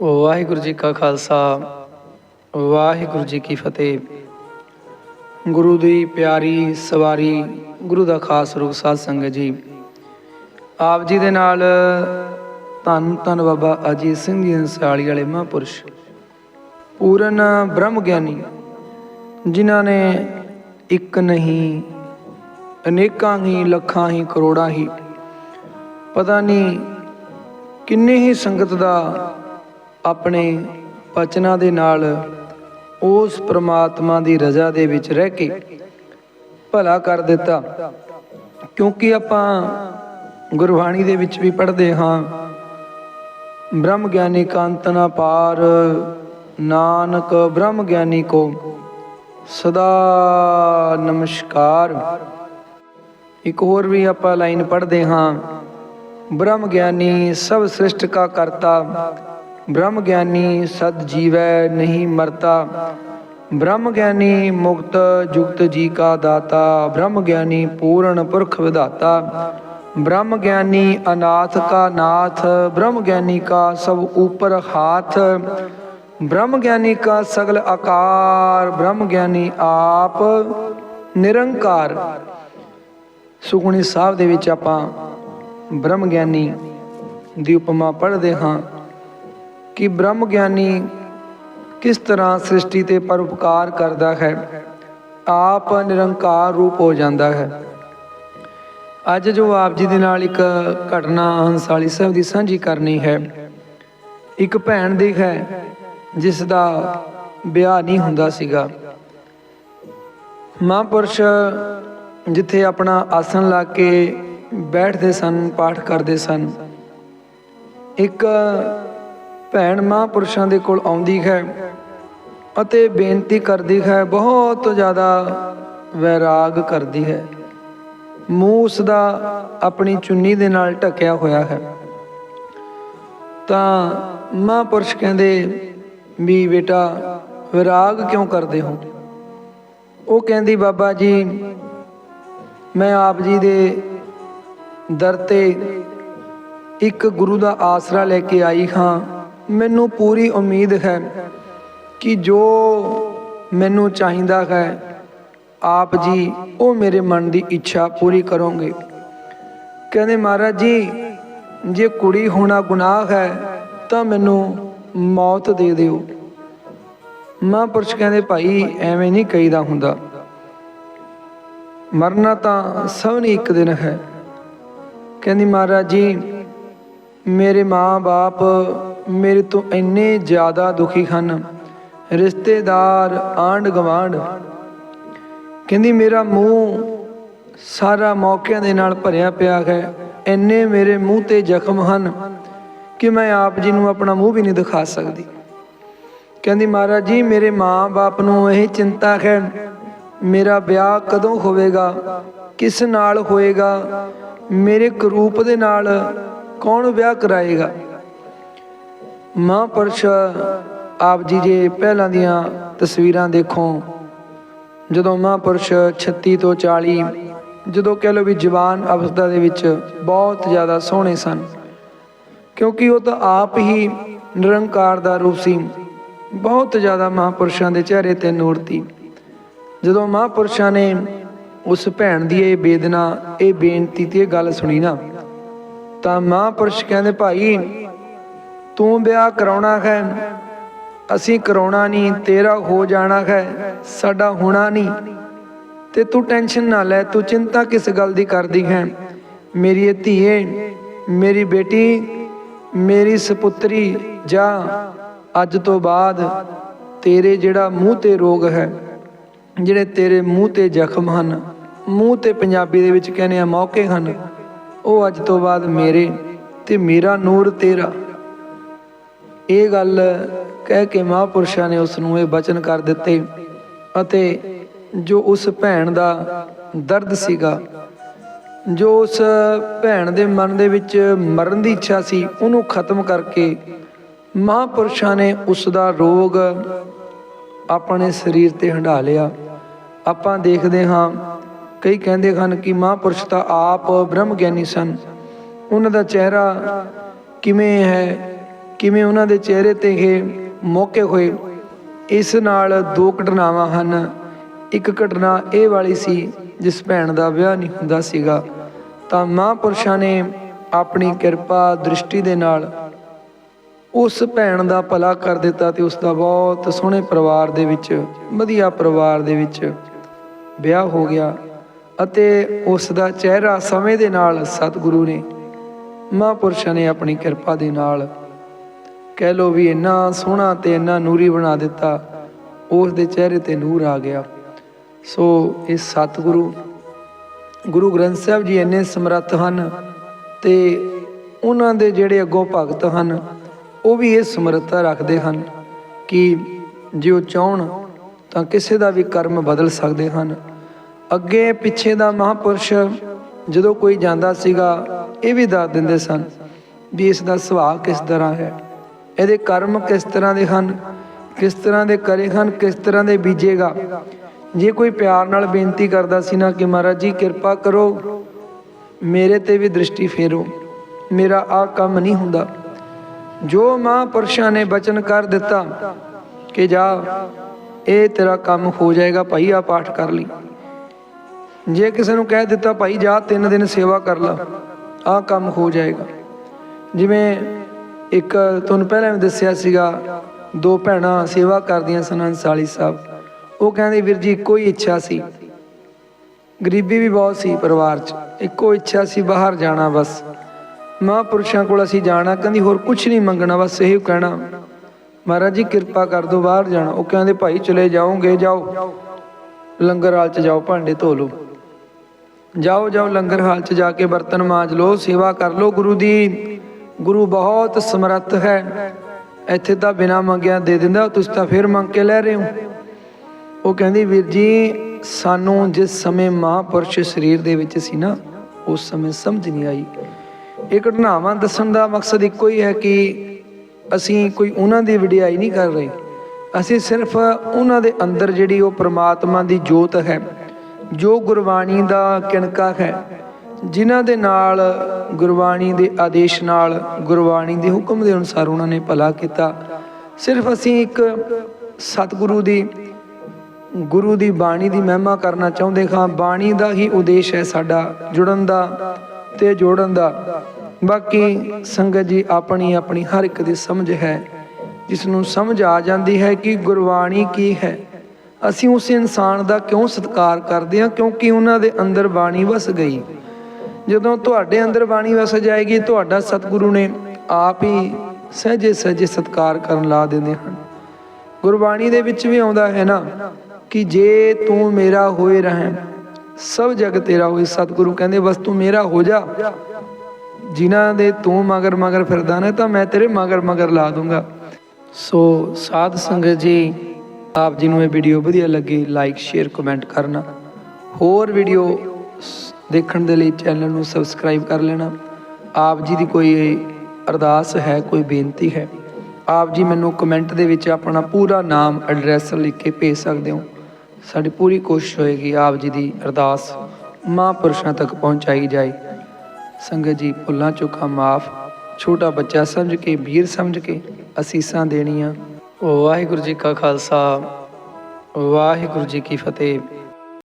ਵਾਹਿਗੁਰੂ ਜੀ ਕਾ ਖਾਲਸਾ, ਵਾਹਿਗੁਰੂ ਜੀ ਕੀ ਫਤਿਹ। ਗੁਰੂ ਦੀ ਪਿਆਰੀ ਸਵਾਰੀ, ਗੁਰੂ ਦਾ ਖਾਸ ਰੂਪ ਸਾਧ ਸੰਗਤ ਜੀ। ਆਪ ਜੀ ਦੇ ਨਾਲ ਧੰਨ ਧੰਨ ਬਾਬਾ ਅਜੀਤ ਸਿੰਘ ਜੀ ਅੰਸਾਲੀ ਵਾਲੇ ਮਹਾਂਪੁਰਸ਼, ਪੂਰਨ ਬ੍ਰਹਮ ਗਿਆਨੀ, ਜਿਨ੍ਹਾਂ ਨੇ ਇੱਕ ਨਹੀਂ, ਅਨੇਕਾਂ ਹੀ, ਲੱਖਾਂ ਹੀ, ਕਰੋੜਾਂ ਹੀ, ਪਤਾ ਨਹੀਂ ਕਿੰਨੇ ਹੀ ਸੰਗਤ ਦਾ ਆਪਣੇ ਬਚਨਾਂ ਦੇ ਨਾਲ ਉਸ ਪ੍ਰਮਾਤਮਾ ਦੀ ਰਜ਼ਾ ਦੇ ਵਿੱਚ ਰਹਿ ਕੇ ਭਲਾ ਕਰ ਦਿੱਤਾ। ਕਿਉਂਕਿ ਆਪਾਂ ਗੁਰਬਾਣੀ ਦੇ ਵਿੱਚ ਵੀ ਪੜ੍ਹਦੇ ਹਾਂ, ਬ੍ਰਹਮ ਗਿਆਨੀ ਕਾਂਤਨਾ ਪਾਰ ਨਾਨਕ ਬ੍ਰਹਮ ਗਿਆਨੀ ਕੋ ਸਦਾ ਨਮਸਕਾਰ। ਇੱਕ ਹੋਰ ਵੀ ਆਪਾਂ ਲਾਈਨ ਪੜ੍ਹਦੇ ਹਾਂ, ਬ੍ਰਹਮ ਗਿਆਨੀ ਸਭ ਸ੍ਰਿਸ਼ਟ ਕਾ ਕਰਤਾ ਬ੍ਰਹਮ ਗਿਆਨੀ ਸਦ ਜੀਵੈ ਨਹੀਂ ਮਰਤਾ। ਬ੍ਰਹਮ ਗਿਆਨੀ ਮੁਕਤ ਜੁਗਤ ਜੀ ਕਾ ਦਾਤਾ। ਬ੍ਰਹਮ ਗਿਆਨੀ ਪੂਰਨ ਪੁਰਖ ਵਿਧਾਤਾ। ਬ੍ਰਹਮ ਗਿਆਨੀ ਅਨਾਥ ਕਾ ਨਾਥ। ਬ੍ਰਹਮ ਗਿਆਨੀ ਕਾ ਸਭ ਉਪਰ ਹਾਥ। ਬ੍ਰਹਮ ਗਿਆਨੀ ਕਾ ਸਗਲ ਆਕਾਰ। ਬ੍ਰਹਮ ਗਿਆਨੀ ਆਪ ਨਿਰੰਕਾਰ। ਸੁਖਣੀ ਸਾਹਿਬ ਦੇ ਵਿੱਚ ਆਪਾਂ ਬ੍ਰਹਮ ਗਿਆਨੀ ਦੀ ਉਪਮਾ ਪੜ੍ਹਦੇ ਹਾਂ। ਕਿ ਬ੍ਰਹਮ ਗਿਆਨੀ ਕਿਸ ਤਰ੍ਹਾਂ ਸ੍ਰਿਸ਼ਟੀ ਤੇ ਪਰਉਪਕਾਰ ਕਰਦਾ ਹੈ, ਆਪ ਨਿਰੰਕਾਰ ਰੂਪ ਹੋ ਜਾਂਦਾ ਹੈ। ਅੱਜ ਜੋ ਆਪ ਜੀ ਦੇ ਨਾਲ ਇੱਕ ਘਟਨਾ ਹੰਸਾਲੀ ਸਾਹਿਬ ਦੀ ਸਾਂਝੀ ਕਰਨੀ ਹੈ, ਇੱਕ ਭੈਣ ਦੀ ਹੈ, ਜਿਸ ਦਾ ਵਿਆਹ ਨਹੀਂ ਹੁੰਦਾ ਸੀਗਾ। ਮਹਾਂਪੁਰਸ਼ ਜਿੱਥੇ ਆਪਣਾ ਆਸਣ ਲਾ ਕੇ ਬੈਠਦੇ ਸਨ, ਪਾਠ ਕਰਦੇ ਸਨ, ਇੱਕ ਭੈਣ ਮਹਾਂਪੁਰਸ਼ਾਂ ਦੇ ਕੋਲ ਆਉਂਦੀ ਹੈ ਅਤੇ ਬੇਨਤੀ ਕਰਦੀ ਹੈ, ਬਹੁਤ ਜ਼ਿਆਦਾ ਵੈਰਾਗ ਕਰਦੀ ਹੈ। ਮੂੰਹ ਉਸ ਦਾ ਆਪਣੀ ਚੁੰਨੀ ਦੇ ਨਾਲ ਢੱਕਿਆ ਹੋਇਆ ਹੈ। ਤਾਂ ਮਹਾਂਪੁਰਸ਼ ਕਹਿੰਦੇ, ਵੀ ਬੇਟਾ, ਵਿਰਾਗ ਕਿਉਂ ਕਰਦੇ ਹੋ? ਉਹ ਕਹਿੰਦੀ, ਬਾਬਾ ਜੀ, ਮੈਂ ਆਪ ਜੀ ਦੇ ਦਰ ਤੇ ਇੱਕ ਗੁਰੂ ਦਾ ਆਸਰਾ ਲੈ ਕੇ ਆਈ ਹਾਂ। ਮੈਨੂੰ ਪੂਰੀ ਉਮੀਦ ਹੈ ਕਿ ਜੋ ਮੈਨੂੰ ਚਾਹੀਦਾ ਹੈ, ਆਪ ਜੀ ਉਹ ਮੇਰੇ ਮਨ ਦੀ ਇੱਛਾ ਪੂਰੀ ਕਰੋਗੇ। ਕਹਿੰਦੇ ਮਹਾਰਾਜ ਜੀ, ਜੇ ਕੁੜੀ ਹੋਣਾ ਗੁਨਾਹ ਹੈ, ਤਾਂ ਮੈਨੂੰ ਮੌਤ ਦੇ ਦਿਓ। ਮਹਾਂਪੁਰਸ਼ ਕਹਿੰਦੇ, ਭਾਈ, ਐਵੇਂ ਨਹੀਂ ਕਹੀਦਾ ਹੁੰਦਾ। ਮਰਨਾ ਤਾਂ ਸਭ ਨੇ ਇੱਕ ਦਿਨ ਹੈ। ਕਹਿੰਦੀ ਮਹਾਰਾਜ ਜੀ, ਮੇਰੇ ਮਾਂ-ਬਾਪ ਮੇਰੇ ਤੋਂ ਇੰਨੇ ਜ਼ਿਆਦਾ ਦੁਖੀ ਹਨ। ਰਿਸ਼ਤੇਦਾਰ ਆਂਢ ਗਵਾਂਢ ਕਹਿੰਦੀ, ਮੇਰਾ ਮੂੰਹ ਸਾਰਾ ਮੌਕਿਆਂ ਦੇ ਨਾਲ ਭਰਿਆ ਪਿਆ ਹੈ। ਇੰਨੇ ਮੇਰੇ ਮੂੰਹ ਤੇ ਜ਼ਖਮ ਹਨ ਕਿ ਮੈਂ ਆਪ ਜੀ ਨੂੰ ਆਪਣਾ ਮੂੰਹ ਵੀ ਨਹੀਂ ਦਿਖਾ ਸਕਦੀ। ਕਹਿੰਦੀ, ਮਹਾਰਾਜ ਜੀ, ਮੇਰੇ ਮਾਂ-ਬਾਪ ਨੂੰ ਇਹ ਚਿੰਤਾ ਹੈ, ਮੇਰਾ ਵਿਆਹ ਕਦੋਂ ਹੋਵੇਗਾ? ਕਿਸ ਨਾਲ ਹੋਏਗਾ? ਮੇਰੇ ਕਰੂਪ ਦੇ ਨਾਲ ਕੌਣ ਵਿਆਹ ਕਰਾਏਗਾ? ਮਹਾਂਪੁਰਸ਼ ਆਪ ਜੀ ਜੇ ਪਹਿਲਾਂ ਦੀਆਂ ਤਸਵੀਰਾਂ ਦੇਖੋ। ਜਦੋਂ ਮਹਾਂਪੁਰਸ਼ 36 ਤੋਂ 40 ਜਦੋਂ ਕਹਿ ਲਓ ਵੀ ਜਵਾਨ ਅਵਸਥਾ ਦੇ ਵਿੱਚ ਬਹੁਤ ਜ਼ਿਆਦਾ ਸੋਹਣੇ ਸਨ, ਕਿਉਂਕਿ ਉਹ ਤਾਂ ਆਪ ਹੀ ਨਿਰੰਕਾਰ ਦਾ ਰੂਪ ਸੀ। ਬਹੁਤ ਜ਼ਿਆਦਾ ਮਹਾਂਪੁਰਸ਼ਾਂ ਦੇ ਚਿਹਰੇ ਤੇ ਨੂਰ ਸੀ ਜਦੋਂ ਮਹਾਂਪੁਰਸ਼ਾਂ ਨੇ ਉਸ ਭੈਣ ਦੀ ਇਹ ਬੇਦਨਾ, ਇਹ ਬੇਨਤੀ ਤੇ ਇਹ ਗੱਲ ਸੁਣੀ ਨਾ, ਤਾਂ ਮਹਾਂਪੁਰਸ਼ ਕਹਿੰਦੇ, ਭਾਈ ਤੂੰ ਵਿਆਹ ਕਰਾਉਣਾ ਹੈ। ਅਸੀਂ ਕਰਾਉਣਾ ਨਹੀਂ, ਤੇਰਾ ਹੋ ਜਾਣਾ ਹੈ। ਸਾਡਾ ਹੋਣਾ ਨਹੀਂ। ਤੇ ਤੂੰ ਟੈਨਸ਼ਨ ਨਾ ਲੈ, ਤੂੰ ਚਿੰਤਾ ਕਿਸ ਗੱਲ ਦੀ ਕਰਦੀ ਹੈ? ਮੇਰੀ ਧੀਏ, ਮੇਰੀ ਬੇਟੀ, ਮੇਰੀ ਸੁਪੁੱਤਰੀ, ਜਾ, ਅੱਜ ਤੋਂ ਬਾਅਦ ਤੇਰੇ ਜਿਹੜਾ ਮੂੰਹ ਤੇ ਰੋਗ ਹੈ, ਜਿਹੜੇ ਤੇਰੇ ਮੂੰਹ ਤੇ ਜ਼ਖਮ ਹਨ, ਮੂੰਹ ਤੇ ਪੰਜਾਬੀ ਦੇ ਵਿੱਚ ਕਹਿੰਦੇ ਆ ਮੌਕੇ ਹਨ, ਉਹ ਅੱਜ ਤੋਂ ਬਾਅਦ ਮੇਰੇ ਤੇ ਮੇਰਾ ਨੂਰ ਤੇਰਾ। ਇਹ ਗੱਲ ਕਹਿ ਕੇ ਮਹਾਂਪੁਰਸ਼ਾਂ ਨੇ ਉਸ ਨੂੰ ਇਹ ਬਚਨ ਕਰ ਦਿੱਤੇ ਅਤੇ ਜੋ ਉਸ ਭੈਣ ਦਾ ਦਰਦ ਸੀਗਾ, ਜੋ ਉਸ ਭੈਣ ਦੇ ਮਨ ਦੇ ਵਿੱਚ ਮਰਨ ਦੀ ਇੱਛਾ ਸੀ, ਉਹਨੂੰ ਖਤਮ ਕਰਕੇ ਮਹਾਂਪੁਰਸ਼ਾਂ ਨੇ ਉਸ ਦਾ ਰੋਗ ਆਪਣੇ ਸਰੀਰ ਤੇ ਹੰਢਾ ਲਿਆ। ਆਪਾਂ ਦੇਖਦੇ ਹਾਂ, ਕਈ ਕਹਿੰਦੇ ਹਨ ਕਿ ਮਹਾਂਪੁਰਸ਼ ਤਾਂ ਆਪ ਬ੍ਰਹਮ ਗਿਆਨੀ ਸਨ। ਉਹਨਾਂ ਦਾ ਚਿਹਰਾ ਕਿਵੇਂ ਹੈ? ਕਿਵੇਂ ਉਹਨਾਂ ਦੇ ਚਿਹਰੇ ਤੇ ਇਹ ਮੌਕੇ ਹੋਏ, ਇਸ ਨਾਲ ਦੋ ਘਟਨਾਵਾਂ ਹਨ। ਇੱਕ ਘਟਨਾ ਇਹ ਵਾਲੀ ਸੀ, ਜਿਸ ਭੈਣ ਦਾ ਵਿਆਹ ਨਹੀਂ ਹੁੰਦਾ ਸੀਗਾ। ਤਾਂ ਮਹਾਂਪੁਰਸ਼ਾਂ ਨੇ ਆਪਣੀ ਕਿਰਪਾ ਦ੍ਰਿਸ਼ਟੀ ਦੇ ਨਾਲ ਉਸ ਭੈਣ ਦਾ ਭਲਾ ਕਰ ਦਿੱਤਾ ਤੇ ਉਸ ਦਾ ਬਹੁਤ ਸੋਹਣੇ ਪਰਿਵਾਰ ਦੇ ਵਿੱਚ, ਵਧੀਆ ਪਰਿਵਾਰ ਦੇ ਵਿੱਚ ਵਿਆਹ ਹੋ ਗਿਆ ਅਤੇ ਉਸ ਦਾ ਚਿਹਰਾ ਸਮੇਂ ਦੇ ਨਾਲ ਸਤਿਗੁਰੂ ਨੇ ਮਹਾਂਪੁਰਸ਼ਾਂ ਨੇ ਆਪਣੀ ਕਿਰਪਾ ਦੇ ਨਾਲ ਕਹਿ ਲੋ ਵੀ ਇੰਨਾ ਸੋਹਣਾ ਤੇ ਇੰਨਾ ਨੂਰੀ ਬਣਾ ਦਿੱਤਾ, ਉਸ ਦੇ ਚਿਹਰੇ ਤੇ ਨੂਰ ਆ ਗਿਆ। ਸੋ ਇਹ ਸਤਿਗੁਰੂ, ਗੁਰੂ ਗ੍ਰੰਥ ਸਾਹਿਬ ਜੀ ਇੰਨੇ ਸਮਰੱਥ ਹਨ ਤੇ ਉਹਨਾਂ ਦੇ ਜਿਹੜੇ ਅੱਗੋਂ ਭਗਤ ਹਨ, ਉਹ ਵੀ ਇਹ ਸਮਰੱਥਾ ਰੱਖਦੇ ਹਨ ਕਿ ਜੇ ਉਹ ਚਾਹਣ ਤਾਂ ਕਿਸੇ ਦਾ ਵੀ ਕਰਮ ਬਦਲ ਸਕਦੇ ਹਨ। ਅੱਗੇ ਪਿੱਛੇ ਦਾ ਮਹਾਪੁਰਸ਼ ਜਦੋਂ ਕੋਈ ਜਾਂਦਾ ਸੀਗਾ, ਇਹ ਵੀ ਦੱਸ ਦਿੰਦੇ ਸਨ ਵੀ ਇਸ ਦਾ ਸੁਭਾਅ ਕਿਸ ਤਰ੍ਹਾਂ ਹੈ। ਇਹਦੇ ਕਰਮ ਕਿਸ ਤਰ੍ਹਾਂ ਦੇ ਹਨ? ਕਿਸ ਤਰ੍ਹਾਂ ਦੇ ਕਰੇ ਹਨ? ਕਿਸ ਤਰ੍ਹਾਂ ਦੇ ਬੀਜੇਗਾ? ਜੇ ਕੋਈ ਪਿਆਰ ਨਾਲ ਬੇਨਤੀ ਕਰਦਾ ਸੀ ਨਾ ਕਿ ਮਹਾਰਾਜ ਜੀ, ਕਿਰਪਾ ਕਰੋ, ਮੇਰੇ ਤੇ ਵੀ ਦ੍ਰਿਸ਼ਟੀ ਫੇਰੋ। ਮੇਰਾ ਆ ਕੰਮ ਨਹੀਂ ਹੁੰਦਾ। ਜੋ ਮਹਾਂਪੁਰਸ਼ਾਂ ਨੇ ਬਚਨ ਕਰ ਦਿੱਤਾ ਕਿ ਜਾ, ਇਹ ਤੇਰਾ ਕੰਮ ਹੋ ਜਾਏਗਾ, ਭਾਈ ਆ ਪਾਠ ਕਰ ਲਈ। ਜੇ ਕਿਸੇ ਨੂੰ ਕਹਿ ਦਿੱਤਾ, ਭਾਈ ਜਾ, ਤਿੰਨ ਦਿਨ ਸੇਵਾ ਕਰ ਲਾ ਆ ਕੰਮ ਹੋ ਜਾਏਗਾ। ਜਿਵੇਂ ਇੱਕ ਤੁਹਾਨੂੰ ਪਹਿਲਾਂ ਵੀ ਦੱਸਿਆ ਸੀਗਾ, ਦੋ ਭੈਣਾਂ ਸੇਵਾ ਕਰਦੀਆਂ ਸਨ ਅੰਸਾਲੀ ਸਾਹਿਬ। ਉਹ ਕਹਿੰਦੇ, ਵੀਰ ਜੀ, ਇੱਕੋ ਹੀ ਇੱਛਾ ਸੀ। ਗਰੀਬੀ ਵੀ ਬਹੁਤ ਸੀ ਪਰਿਵਾਰ 'ਚ। ਇੱਕੋ ਇੱਛਾ ਸੀ ਬਾਹਰ ਜਾਣਾ ਬਸ। ਮਹਾਂਪੁਰਸ਼ਾਂ ਕੋਲ ਅਸੀਂ ਜਾਣਾ, ਕਹਿੰਦੀ, ਹੋਰ ਕੁਝ ਨਹੀਂ ਮੰਗਣਾ, ਬਸ ਇਹੀ ਕਹਿਣਾ। ਮਹਾਰਾਜ ਜੀ, ਕਿਰਪਾ ਕਰ ਦਿਓ, ਬਾਹਰ ਜਾਣਾ। ਉਹ ਕਹਿੰਦੇ, ਭਾਈ, ਚਲੇ ਜਾਓਗੇ, ਜਾਓ। ਲੰਗਰ ਹਾਲ 'ਚ ਜਾਓ, ਭਾਂਡੇ ਧੋ ਲਓ। ਜਾਓ ਜਾਓ, ਲੰਗਰ ਹਾਲ 'ਚ ਜਾ ਕੇ ਬਰਤਨ ਮਾਂਜ ਲਓ, ਸੇਵਾ ਕਰ ਲਓ, ਗੁਰੂ ਦੀ ਗੁਰੂ ਬਹੁਤ ਸਮਰੱਥ ਹੈ। ਇੱਥੇ ਤਾਂ ਬਿਨਾ ਮੰਗਿਆ ਦੇ ਦਿੰਦਾ, ਤੁਸੀਂ ਤਾਂ ਫਿਰ ਮੰਗ ਕੇ ਲੈ ਰਹੇ ਹੋ। ਉਹ ਕਹਿੰਦੀ, ਵੀਰ ਜੀ, ਸਾਨੂੰ ਜਿਸ ਸਮੇਂ ਮਹਾਂਪੁਰਸ਼ ਸਰੀਰ ਦੇ ਵਿੱਚ ਸੀ ਨਾ, ਉਸ ਸਮੇਂ ਸਮਝ ਨਹੀਂ ਆਈ। ਇਹ ਘਟਨਾਵਾਂ ਦੱਸਣ ਦਾ ਮਕਸਦ ਇੱਕੋ ਹੀ ਹੈ ਕਿ ਅਸੀਂ ਕੋਈ ਉਹਨਾਂ ਦੀ ਵਡਿਆਈ ਨਹੀਂ ਕਰ ਰਹੇ। ਅਸੀਂ ਸਿਰਫ ਉਹਨਾਂ ਦੇ ਅੰਦਰ ਜਿਹੜੀ ਉਹ ਪ੍ਰਮਾਤਮਾ ਦੀ ਜੋਤ ਹੈ, ਜੋ ਗੁਰਬਾਣੀ ਦਾ ਕਿਣਕਾ ਹੈ ਜਿਨ੍ਹਾਂ ਦੇ ਨਾਲ ਗੁਰਬਾਣੀ ਦੇ ਆਦੇਸ਼ ਨਾਲ ਗੁਰਬਾਣੀ ਦੇ ਹੁਕਮ ਦੇ ਅਨੁਸਾਰ ਉਹਨਾਂ ਨੇ ਭਲਾ ਕੀਤਾ। ਸਿਰਫ ਅਸੀਂ ਇੱਕ ਸਤਿਗੁਰੂ ਦੀ, ਗੁਰੂ ਦੀ ਬਾਣੀ ਦੀ ਮਹਿਮਾ ਕਰਨਾ ਚਾਹੁੰਦੇ ਹਾਂ। ਬਾਣੀ ਦਾ ਹੀ ਉਦੇਸ਼ ਹੈ ਸਾਡਾ ਜੁੜਨ ਦਾ ਤੇ ਜੋੜਨ ਦਾ। ਬਾਕੀ ਸੰਗਤ ਜੀ, ਆਪਣੀ ਆਪਣੀ ਹਰ ਇੱਕ ਦੀ ਸਮਝ ਹੈ, ਜਿਸ ਨੂੰ ਸਮਝ ਆ ਜਾਂਦੀ ਹੈ ਕਿ ਗੁਰਬਾਣੀ ਕੀ ਹੈ। ਅਸੀਂ ਉਸ ਇਨਸਾਨ ਦਾ ਕਿਉਂ ਸਤਿਕਾਰ ਕਰਦੇ ਹਾਂ? ਕਿਉਂਕਿ ਉਹਨਾਂ ਦੇ ਅੰਦਰ ਬਾਣੀ ਵਸ ਗਈ। ਜਦੋਂ ਤੁਹਾਡੇ ਅੰਦਰ ਬਾਣੀ ਵਸ ਜਾਏਗੀ, ਤੁਹਾਡਾ ਸਤਿਗੁਰੂ ਨੇ ਆਪ ਹੀ ਸਹਜੇ ਸਹਜੇ ਸਤਿਕਾਰ ਕਰਨ ਲਾ ਦਿੰਦੇ ਹਨ। ਗੁਰਬਾਣੀ ਦੇ ਵਿੱਚ ਵੀ ਆਉਂਦਾ ਹੈ ਨਾ ਕਿ ਜੇ ਤੂੰ ਮੇਰਾ ਹੋਏ ਰਹਿ ਸਭ ਜਗ ਤੇਰਾ ਹੋਏ। ਸਤਿਗੁਰੂ ਕਹਿੰਦੇ, ਬਸ ਤੂੰ ਮੇਰਾ ਹੋ ਜਾ। ਜਿਨ੍ਹਾਂ ਦੇ ਤੂੰ ਮਗਰ ਮਗਰ ਫਿਰਦਾ ਨਾ, ਤਾਂ ਮੈਂ ਤੇਰੇ ਮਗਰ ਮਗਰ ਲਾ ਦੂੰਗਾ। ਸੋ ਸਾਧ ਸੰਗਤ ਜੀ, ਆਪ ਜੀ ਨੂੰ ਇਹ ਵੀਡੀਓ ਵਧੀਆ ਲੱਗੀ, ਲਾਈਕ, ਸ਼ੇਅਰ, ਕਮੈਂਟ ਕਰਨਾ। ਹੋਰ ਵੀਡੀਓ ਦੇਖਣ ਦੇ ਲਈ ਚੈਨਲ ਨੂੰ ਸਬਸਕ੍ਰਾਈਬ ਕਰ ਲੈਣਾ। ਆਪ ਜੀ ਦੀ ਕੋਈ ਅਰਦਾਸ ਹੈ, ਕੋਈ ਬੇਨਤੀ ਹੈ, ਆਪ ਜੀ ਮੈਨੂੰ ਕਮੈਂਟ ਦੇ ਵਿੱਚ ਆਪਣਾ ਪੂਰਾ ਨਾਮ ਐਡਰੈਸ ਲਿਖ ਕੇ ਭੇਜ ਸਕਦੇ ਹੋ। ਸਾਡੀ ਪੂਰੀ ਕੋਸ਼ਿਸ਼ ਹੋਏਗੀ ਆਪ ਜੀ ਦੀ ਅਰਦਾਸ ਮਹਾਂਪੁਰਸ਼ਾਂ ਤੱਕ ਪਹੁੰਚਾਈ ਜਾਏ। ਸੰਗਤ ਜੀ, ਭੁੱਲਾਂ ਚੁੱਕਾ ਮਾਫ, ਛੋਟਾ ਬੱਚਾ ਸਮਝ ਕੇ, ਵੀਰ ਸਮਝ ਕੇ ਅਸੀਸਾਂ ਦੇਣੀਆਂ। ਵਾਹਿਗੁਰੂ ਜੀ ਕਾ ਖਾਲਸਾ, ਵਾਹਿਗੁਰੂ ਜੀ ਕੀ ਫਤਿਹ।